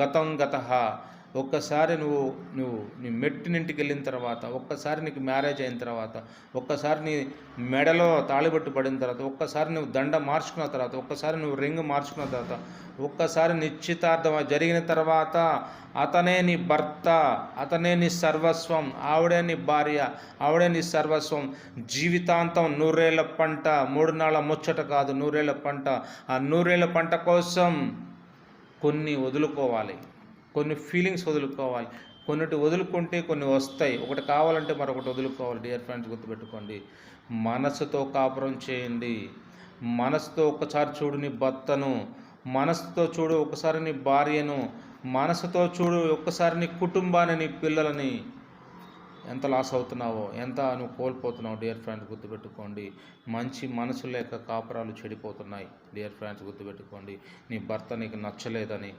గతం గత ఒక్కసారి నువ్వు నువ్వు నీ మెట్టినింటికి వెళ్ళిన తర్వాత ఒక్కసారి నీకు మ్యారేజ్ అయిన తర్వాత ఒక్కసారి నీ మెడలో తాళిబట్టు పడిన తర్వాత ఒక్కసారి నువ్వు దండ మార్చుకున్న తర్వాత ఒక్కసారి నువ్వు రింగ్ మార్చుకున్న తర్వాత ఒక్కసారి నిశ్చితార్థం జరిగిన తర్వాత అతనే నీ భర్త అతనే నీ సర్వస్వం ఆవిడే నీ భార్య ఆవిడే నీ సర్వస్వం జీవితాంతం నూరేళ్ళ పంట మూడు నాళ్ళ ముచ్చట కాదు నూరేళ్ళ పంట ఆ నూరేళ్ళ పంట కోసం కొన్ని వదులుకోవాలి. కొన్ని ఫీలింగ్స్ వదులుకోవాలి. కొన్నిటి వదులుకుంటే కొన్ని వస్తాయి. ఒకటి కావాలంటే మరొకటి వదులుకోవాలి. డియర్ ఫ్రెండ్స్ గుర్తుపెట్టుకోండి. మనసుతో కాపురం చేయండి. మనసుతో ఒకసారి చూడు నీ భర్తను. మనసుతో చూడు ఒకసారి నీ భార్యను. మనసుతో చూడు ఒక్కసారి నీ కుటుంబాన్ని నీ పిల్లలని. ఎంత లాస్ అవుతున్నావో ఎంత నువ్వు కోల్పోతున్నావు డియర్ ఫ్రెండ్స్ గుర్తుపెట్టుకోండి. మంచి మనసు లేక కాపురాలు చెడిపోతున్నాయి డియర్ ఫ్రెండ్స్ గుర్తుపెట్టుకోండి. నీ భర్త నీకు నచ్చలేదని